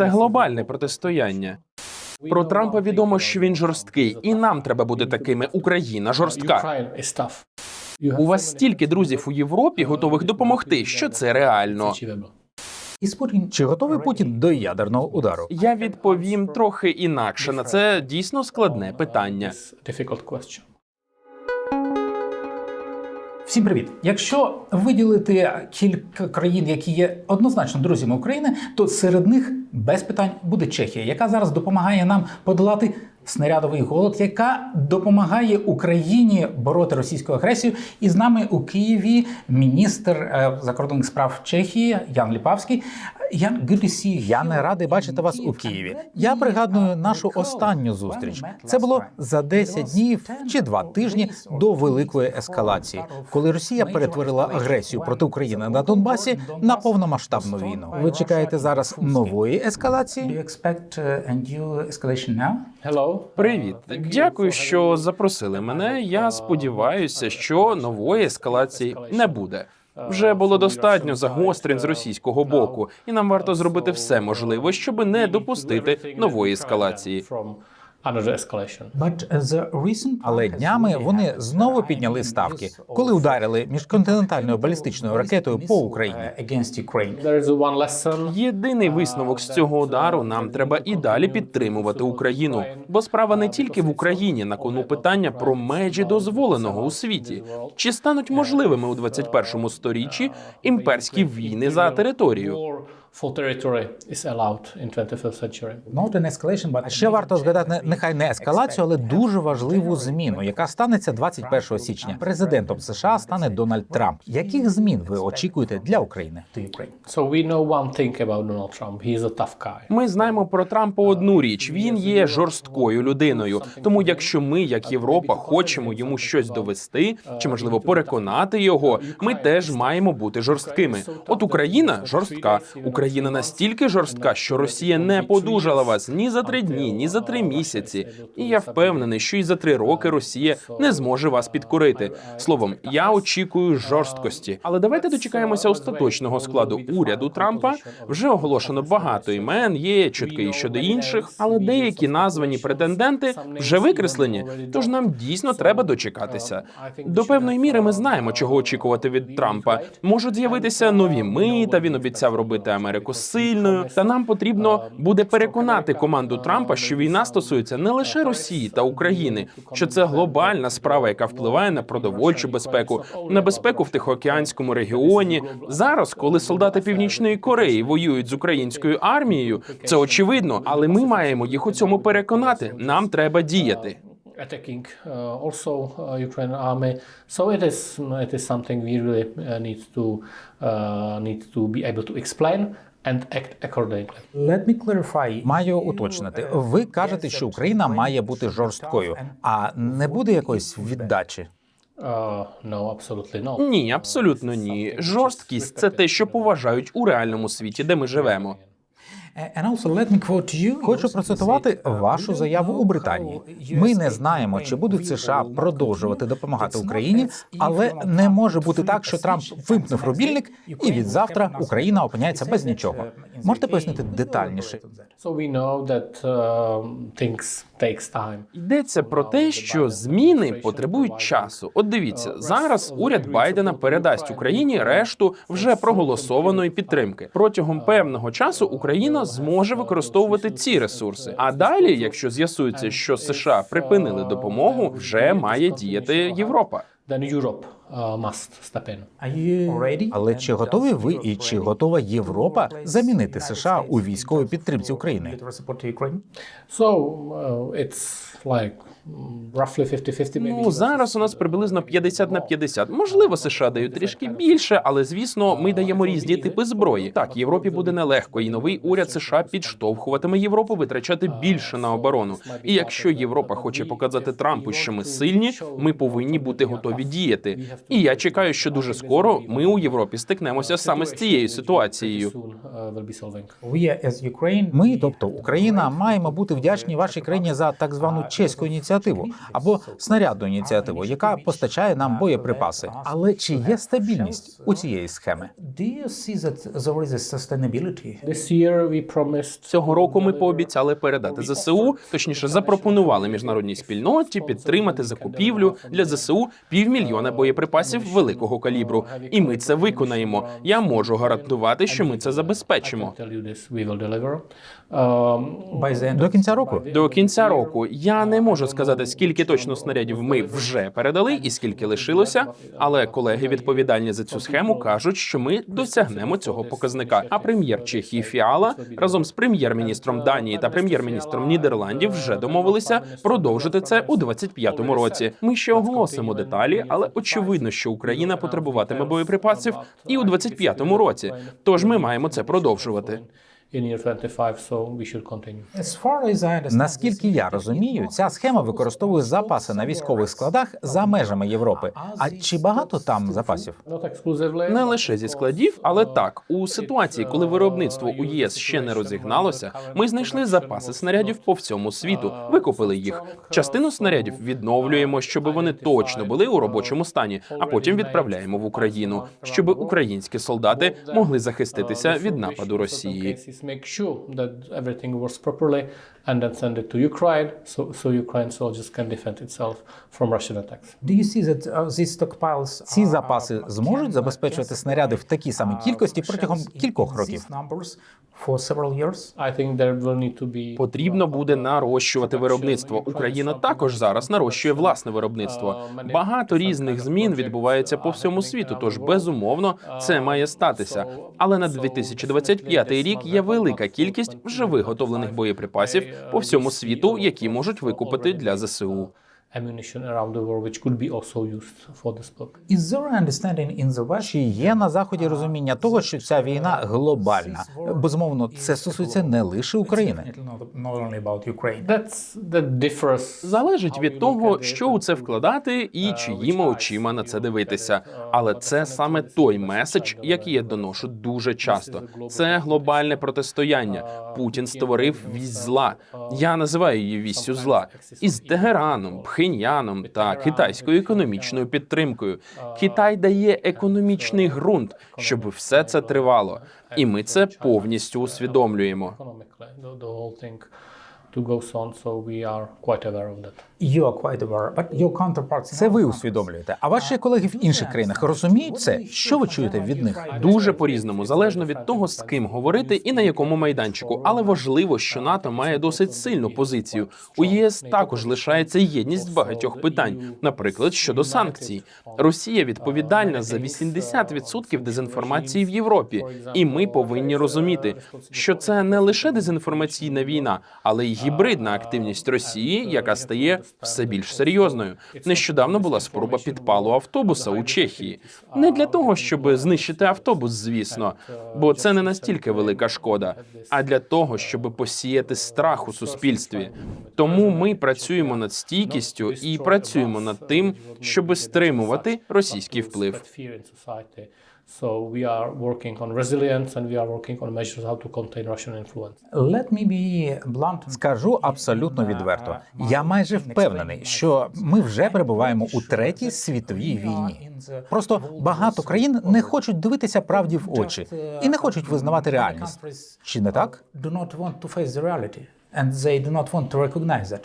Це глобальне протистояння. Про Трампа відомо, що він жорсткий, і нам треба бути такими. Україна жорстка. У вас стільки друзів у Європі, готових допомогти. Що це реально? Чи готовий Путін до ядерного удару? Я відповім трохи інакше на це дійсно складне питання. Всім привіт! Якщо виділити кілька країн, які є однозначно друзями України, то серед них без питань буде Чехія, яка зараз допомагає нам подолати снарядовий голод, яка допомагає Україні бороти російську агресію. І з нами у Києві міністр е, закордонних справ Чехії Ян Ліпавський. Я не радий бачити вас у Києві. Я пригадую нашу останню зустріч. Це було за 10 днів чи 2 тижні до великої ескалації, коли Росія перетворила агресію проти України на Донбасі на повномасштабну війну. Ви чекаєте зараз нової ескалації? Hello. Привіт, дякую, що запросили мене. Я сподіваюся, що нової ескалації не буде. Вже було достатньо загострень з російського боку, і нам варто зробити все можливе, щоб не допустити нової ескалації. Але днями вони знову підняли ставки, коли ударили міжконтинентальною балістичною ракетою по Україні. One. Єдиний висновок з цього удару нам треба і далі підтримувати Україну, бо справа не тільки в Україні на кону питання про межі дозволеного у світі. Чи стануть можливими у 21 сторіччі імперські війни за територію? For territory is allowed in 21st century. Ще варто згадати нехай не ескалацію, але дуже важливу зміну, яка станеться 21 січня. Президентом США стане Дональд Трамп. Яких змін ви очікуєте для України? So we know one thing about Donald Trump. He is a tough guy. Ми знаємо про Трампа одну річ: він є жорсткою людиною. Тому, якщо ми, як Європа, хочемо йому щось довести чи можливо переконати його, ми теж маємо бути жорсткими. От Україна жорстка. Україна настільки жорстка, що Росія не подужала вас ні за три дні, ні за три місяці. І я впевнений, що і за три роки Росія не зможе вас підкорити. Словом, я очікую жорсткості. Але давайте дочекаємося остаточного складу уряду Трампа. Вже оголошено багато імен, є чутки щодо інших, але деякі названі претенденти вже викреслені. Тож нам дійсно треба дочекатися. До певної міри ми знаємо, чого очікувати від Трампа. Можуть з'явитися нові мита. Він обіцяв робити Америку сильною. Та нам потрібно буде переконати команду Трампа, що війна стосується не лише Росії та України, що це глобальна справа, яка впливає на продовольчу безпеку, на безпеку в Тихоокеанському регіоні. Зараз, коли солдати Північної Кореї воюють з українською армією, це очевидно, але ми маємо їх у цьому переконати. Нам треба діяти. Attacking uh, also uh, Ukrainian army. So it is it is something we really uh, need to uh, need to be able to explain and act accordingly. Маю уточнити. Ви кажете, що Україна має бути жорсткою, а не буде якоїсь віддачі. No. Ні, абсолютно ні. Жорсткість це те, що поважають у реальному світі, де ми живемо. Хочу процитувати вашу заяву у Британії. Ми не знаємо, чи будуть США продовжувати допомагати Україні, але не може бути так, що Трамп вимкнув рубільник, і від завтра Україна опиняється без нічого. Можете пояснити детальніше? Uh, time. Йдеться про те, що зміни потребують часу. От дивіться, зараз уряд Байдена передасть Україні решту вже проголосованої підтримки. Протягом певного часу Україна зможе використовувати ці ресурси. А далі, якщо з'ясується, що США припинили допомогу, вже має діяти Європа. Europe uh, must step in. Але чи готові ви і чи готова Європа замінити США у військовій підтримці України? So uh, it's like roughly 50-50 maybe. Ну зараз у нас приблизно 50 на 50. Можливо, США дають трішки більше, але звісно, ми даємо різні типи зброї. Так, Європі буде нелегко, і новий уряд США підштовхуватиме Європу витрачати більше на оборону. І якщо Європа хоче показати Трампу, що ми сильні, ми повинні бути готові діяти. І я чекаю, що дуже скоро ми у Європі стикнемося саме з цією ситуацією. Ми, тобто Україна, маємо бути вдячні вашій країні за так звану чеську ініціативу. Ініціативу або снарядну ініціативу, яка постачає нам боєприпаси. Але чи є стабільність у цієї схеми? Цього року ми пообіцяли передати ЗСУ, точніше, запропонували міжнародній спільноті підтримати закупівлю для ЗСУ півмільйона боєприпасів великого калібру. І ми це виконаємо. Я можу гарантувати, що ми це забезпечимо. Um. До кінця року До кінця року я не можу сказати, скільки точно снарядів ми вже передали і скільки лишилося. Але колеги відповідальні за цю схему кажуть, що ми досягнемо цього показника. А прем'єр Чехії Фіала разом з прем'єр-міністром Данії та прем'єр-міністром Нідерландів вже домовилися продовжити це у 25-му році. Ми ще оголосимо деталі, але очевидно, що Україна потребуватиме боєприпасів і у 25-му році. Тож ми маємо це продовжувати. In year 25, so we should continue. As far as I understand, Наскільки я розумію, ця схема використовує запаси на військових складах за межами Європи. А чи багато там запасів? Not. Не лише зі складів, але так у ситуації, коли виробництво у ЄС ще не розігналося, ми знайшли запаси снарядів по всьому світу, викупили їх. Частину снарядів відновлюємо, щоб вони точно були у робочому стані, а потім відправляємо в Україну, щоб українські солдати могли захиститися від нападу Росії. Make sure that everything works properly and then send it to Ukraine so, so Ukraine soldiers can defend itself from Russian attacks. Do you see that uh, these stockpiles ці запаси зможуть забезпечувати снаряди в такій самій кількості протягом кількох років? For several years? I think there will need to be Потрібно буде нарощувати виробництво. Україна також зараз нарощує власне виробництво. Багато різних змін відбувається по всьому світу. Тож безумовно це має статися. Але на 2025 рік є велика кількість вже виготовлених боєприпасів по всьому світу, які можуть викупити для ЗСУ. Ammunition around the world which could be also used for this purpose. Is there understanding in the West? Чи є на заході розуміння того, що ця війна глобальна? Безумовно, це стосується не лише України. That's that differs. Залежить від того, що у це вкладати і чиїми очима на це дивитися. Але це саме той меседж, який я доношу дуже часто. Це глобальне протистояння. Путін створив вісь зла. Я називаю її віссю зла із Тегераном, Пхеньяном та китайською економічною підтримкою. Китай дає економічний ґрунт, щоб все це тривало, і ми це повністю усвідомлюємо. To go on. So we are quite aware of that. You are quite aware, but your counterparts... Це ви усвідомлюєте. А ваші колеги в інших країнах розуміють це? Що ви чуєте від них? Дуже по-різному, залежно від того, з ким говорити і на якому майданчику. Але важливо, що НАТО має досить сильну позицію. У ЄС також лишається єдність багатьох питань, наприклад, щодо санкцій. Росія відповідальна за 80% дезінформації в Європі, і ми повинні розуміти, що це не лише дезінформаційна війна, але й гібридна активність Росії, яка стає все більш серйозною. Нещодавно була спроба підпалу автобуса у Чехії. Не для того, щоб знищити автобус, звісно, бо це не настільки велика шкода, а для того, щоб посіяти страх у суспільстві. Тому ми працюємо над стійкістю і працюємо над тим, щоб стримувати російський вплив. So we are working on resilience and we are working on measures how to contain Russian influence. Let me be blunt. Скажу абсолютно відверто. Я майже впевнений, що ми вже перебуваємо у третій світовій війні. Просто багато країн не хочуть дивитися правді в очі і не хочуть визнавати реальність. Чи не так? Do not want to face the reality, and they do not want to recognize that,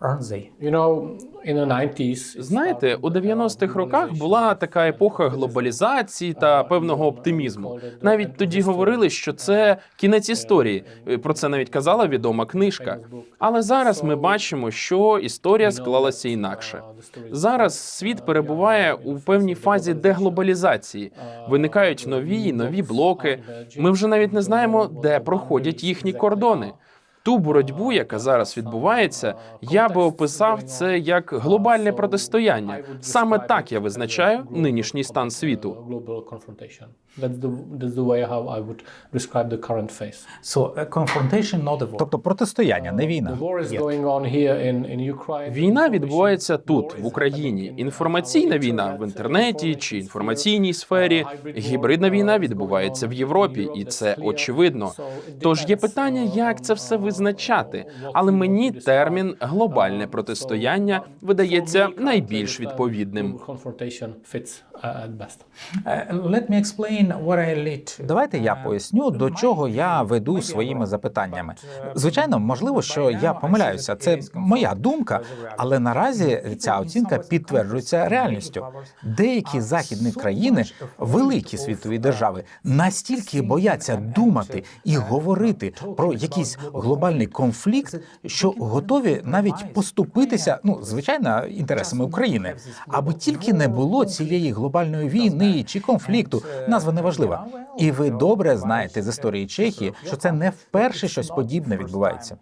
aren't they? You know, in the 90s, Знаєте, у 90-х роках була така епоха глобалізації та певного оптимізму. Навіть тоді говорили, що це кінець історії. Про це навіть казала відома книжка. Але зараз ми бачимо, що історія склалася інакше. Зараз світ перебуває у певній фазі деглобалізації. Виникають нові і нові блоки. Ми вже навіть не знаємо, де проходять їхні кордони. Ту боротьбу, яка зараз відбувається, я би описав це як глобальне протистояння. Саме так я визначаю нинішній стан світу. That's the that's the way how I would describe the current phase. So, a confrontation, not a war. Тобто протистояння, не війна. The war is going on here in, in Ukraine. Війна відбувається тут, в Україні. Інформаційна війна в інтернеті чи інформаційній сфері. Гібридна війна відбувається в Європі, і це очевидно. Тож є питання, як це все визначати. Але мені термін глобальне протистояння видається найбільш відповідним. Confrontation fits uh, at best. Let me explain Давайте я поясню, до чого я веду своїми запитаннями. Звичайно, можливо, що я помиляюся. Це моя думка, але наразі ця оцінка підтверджується реальністю. Деякі західні країни, великі світові держави, настільки бояться думати і говорити про якийсь глобальний конфлікт, що готові навіть поступитися, ну звичайно, інтересами України, аби тільки не було цієї глобальної війни чи конфлікту. Назва не важлива. І ви добре знаєте з історії Чехії, що це не вперше щось подібне відбувається.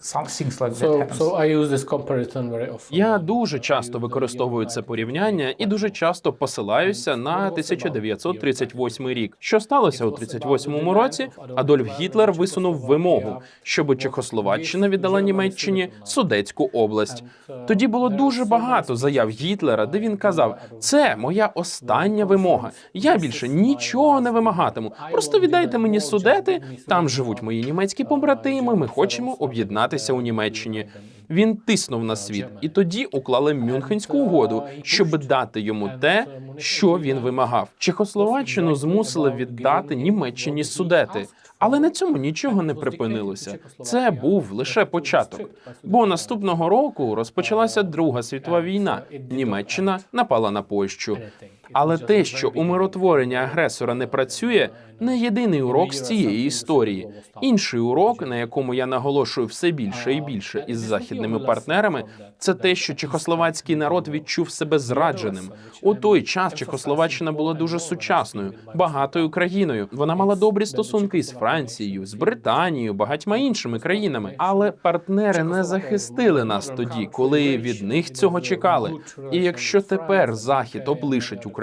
So, so I use this comparison very often. Я дуже часто використовую це порівняння і дуже часто посилаюся на 1938 рік. Що сталося у 38-му році? Адольф Гітлер висунув вимогу, щоб Чехословаччина віддала Німеччині Судецьку область. Тоді було дуже багато заяв Гітлера, де він казав: це моя остання вимога. Я більше нічого не вимагатиму. Просто віддайте мені судети. Там живуть мої німецькі побратими. Ми хочемо об'єднатися у Німеччині. Він тиснув на світ, і тоді уклали Мюнхенську угоду, щоб дати йому те, що він вимагав. Чехословаччину змусили віддати Німеччині судети. Але на цьому нічого не припинилося. Це був лише початок. Бо наступного року розпочалася Друга світова війна. Німеччина напала на Польщу. Але те, що умиротворення агресора не працює, не єдиний урок з цієї історії. Інший урок, на якому я наголошую все більше і більше із західними партнерами, це те, що чехословацький народ відчув себе зрадженим. У той час Чехословаччина була дуже сучасною, багатою країною. Вона мала добрі стосунки з Францією, з Британією, багатьма іншими країнами. Але партнери не захистили нас тоді, коли від них цього чекали. І якщо тепер Захід облишить Україну,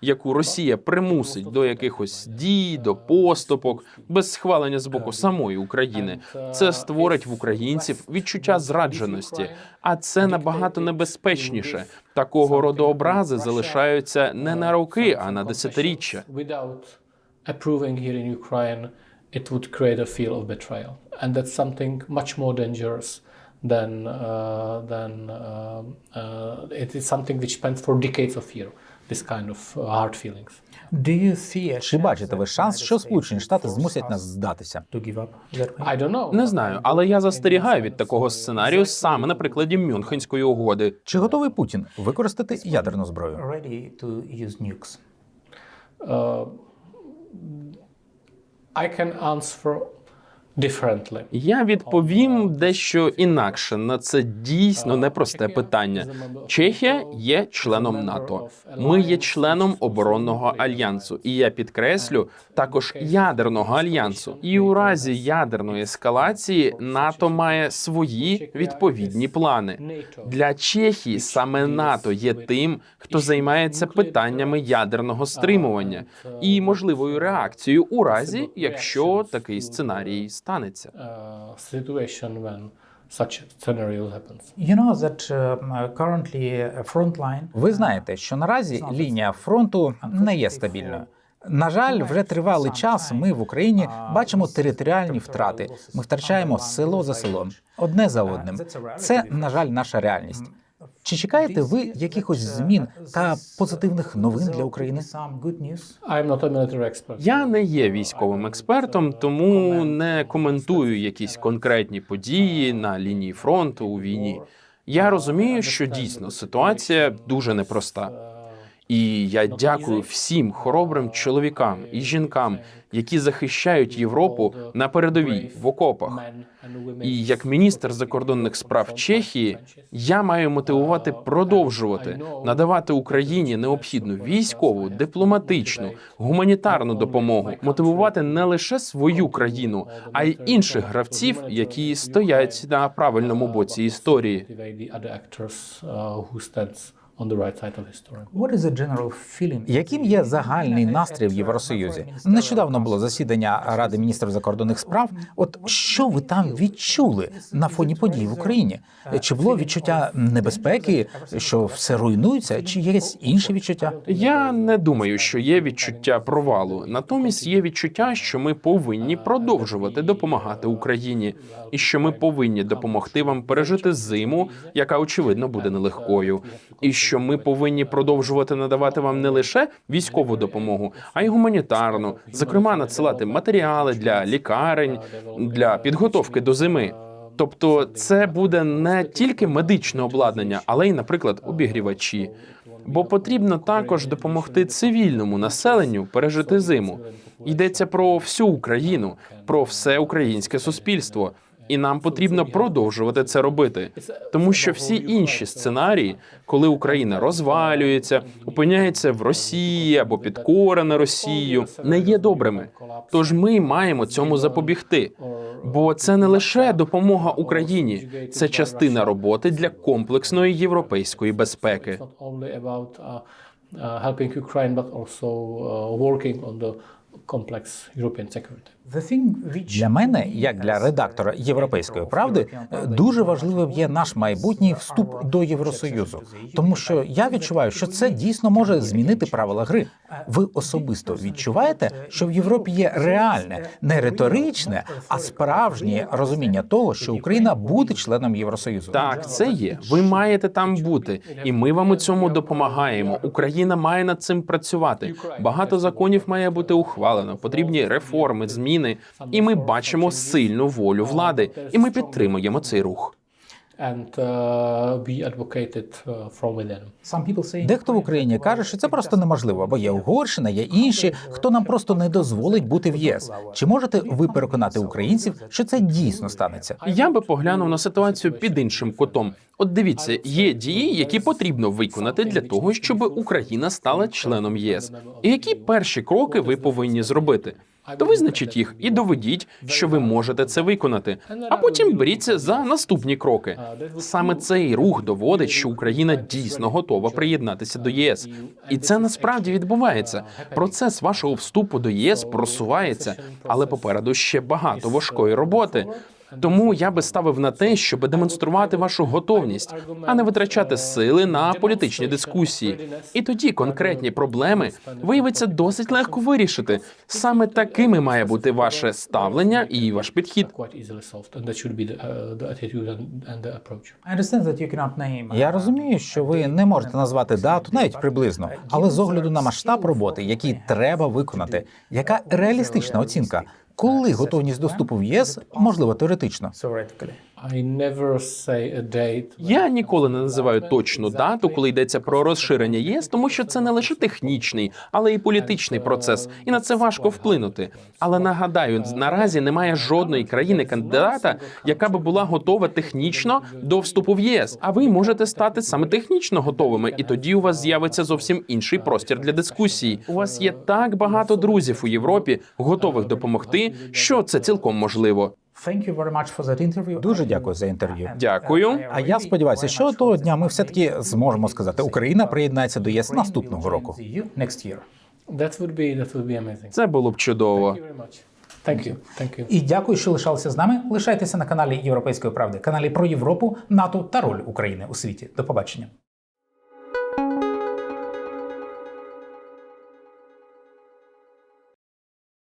яку Росія примусить до якихось дій, до поступок, без схвалення з боку самої України, це створить в українців відчуття зрадженості. А це набагато небезпечніше. Такого роду образи залишаються не на роки, а на десятиріччя. Approving here in Ukraine, it would create a feel of betrayal, and that's something much more dangerous than uh, than uh, uh, it is something which spent for decades of year. This kind of uh, hard feelings. Чи бачите ви шанс, що Сполучені Штати змусять нас здатися? I don't know. Не знаю, але я застерігаю від такого сценарію саме на прикладі Мюнхенської угоди. Чи готовий Путін використати ядерну зброю? Uh, I can answer differently. Я відповім дещо інакше на це дійсно непросте питання. Чехія є членом НАТО. Ми є членом оборонного альянсу, і я підкреслю також ядерного альянсу. І у разі ядерної ескалації НАТО має свої відповідні плани. Для Чехії саме НАТО є тим, хто займається питаннями ядерного стримування і можливою реакцією у разі, якщо такий сценарій станеться. Uh, situation when such scenario happens. You know that um, currently front line... Ви знаєте, що наразі лінія фронту не є стабільною. На жаль, вже тривалий час ми в Україні бачимо територіальні втрати. Ми втрачаємо село за селом, одне за одним. Це, на жаль, наша реальність. Чи чекаєте ви якихось змін та позитивних новин для України? Я не є військовим експертом, тому не коментую якісь конкретні події на лінії фронту у війні. Я розумію, що дійсно ситуація дуже непроста. І я дякую всім хоробрим чоловікам і жінкам, які захищають Європу на передовій в окопах. І як міністр закордонних справ Чехії, я маю мотивувати продовжувати надавати Україні необхідну військову, дипломатичну, гуманітарну допомогу, мотивувати не лише свою країну, а й інших гравців, які стоять на правильному боці історії. On the right side of history. What is the general feeling? Яким є загальний настрій в Євросоюзі? Нещодавно було засідання Ради міністрів закордонних справ. От що ви там відчули на фоні подій в Україні? Чи було відчуття небезпеки, що все руйнується, чи є інше відчуття? Я не думаю, що є відчуття провалу. Натомість є відчуття, що ми повинні продовжувати допомагати Україні, і що ми повинні допомогти вам пережити зиму, яка очевидно буде нелегкою, і що ми повинні продовжувати надавати вам не лише військову допомогу, а й гуманітарну, зокрема надсилати матеріали для лікарень, для підготовки до зими. Тобто, це буде не тільки медичне обладнання, але й, наприклад, обігрівачі. Бо потрібно також допомогти цивільному населенню пережити зиму. Йдеться про всю Україну, про все українське суспільство. І нам потрібно продовжувати це робити, тому що всі інші сценарії, коли Україна розвалюється, опиняється в Росії або підкорена Росією, не є добрими. Тож ми маємо цьому запобігти. Бо це не лише допомога Україні, це частина роботи для комплексної європейської безпеки. Uh, uh, helping Ukraine, but also uh, working on the complex European security. Для мене, як для редактора Європейської правди, дуже важливим є наш майбутній вступ до Євросоюзу, тому що я відчуваю, що це дійсно може змінити правила гри. Ви особисто відчуваєте, що в Європі є реальне, не риторичне, а справжнє розуміння того, що Україна буде членом Євросоюзу. Так, це є. Ви маєте там бути, і ми вам у цьому допомагаємо. Україна має над цим працювати. Багато законів має бути ухвалено. Потрібні реформи, зміни. І ми бачимо сильну волю влади, і ми підтримуємо цей рух. Uh, uh. Дехто в Україні каже, що це просто неможливо, бо є Угорщина, є інші, хто нам просто не дозволить бути в ЄС. Чи можете ви переконати українців, що це дійсно станеться? Я би поглянув на ситуацію під іншим кутом. От дивіться, є дії, які потрібно виконати для того, щоб Україна стала членом ЄС. І які перші кроки ви повинні зробити? То визначіть їх і доведіть, що ви можете це виконати. А потім беріться за наступні кроки. Саме цей рух доводить, що Україна дійсно готова приєднатися до ЄС, і це насправді відбувається. Процес вашого вступу до ЄС просувається, але попереду ще багато важкої роботи. Тому я би ставив на те, щоб демонструвати вашу готовність, а не витрачати сили на політичні дискусії. І тоді конкретні проблеми виявиться досить легко вирішити. Саме такими має бути ваше ставлення і ваш підхід. Я розумію, що ви не можете назвати дату навіть приблизно, але з огляду на масштаб роботи, який треба виконати, яка реалістична оцінка, коли готовність доступу в ЄС можливо теоретично? I never say a date. Я ніколи не називаю точну дату, коли йдеться про розширення ЄС, тому що це не лише технічний, але й політичний процес, і на це важко вплинути. Але нагадаю, наразі немає жодної країни-кандидата, яка би була готова технічно до вступу в ЄС. А ви можете стати саме технічно готовими, і тоді у вас з'явиться зовсім інший простір для дискусії. У вас є так багато друзів у Європі, готових допомогти, що це цілком можливо. Дуже дякую за інтерв'ю. Дякую. А я сподіваюся, що того дня ми все таки зможемо сказати, Україна приєднається до ЄС наступного року. That would be that would be amazing. Це було б чудово. Thank you very much. Thank you. Thank you. І дякую, що лишалися з нами. Лишайтеся на каналі Європейської правди, каналі про Європу, НАТО та роль України у світі. До побачення.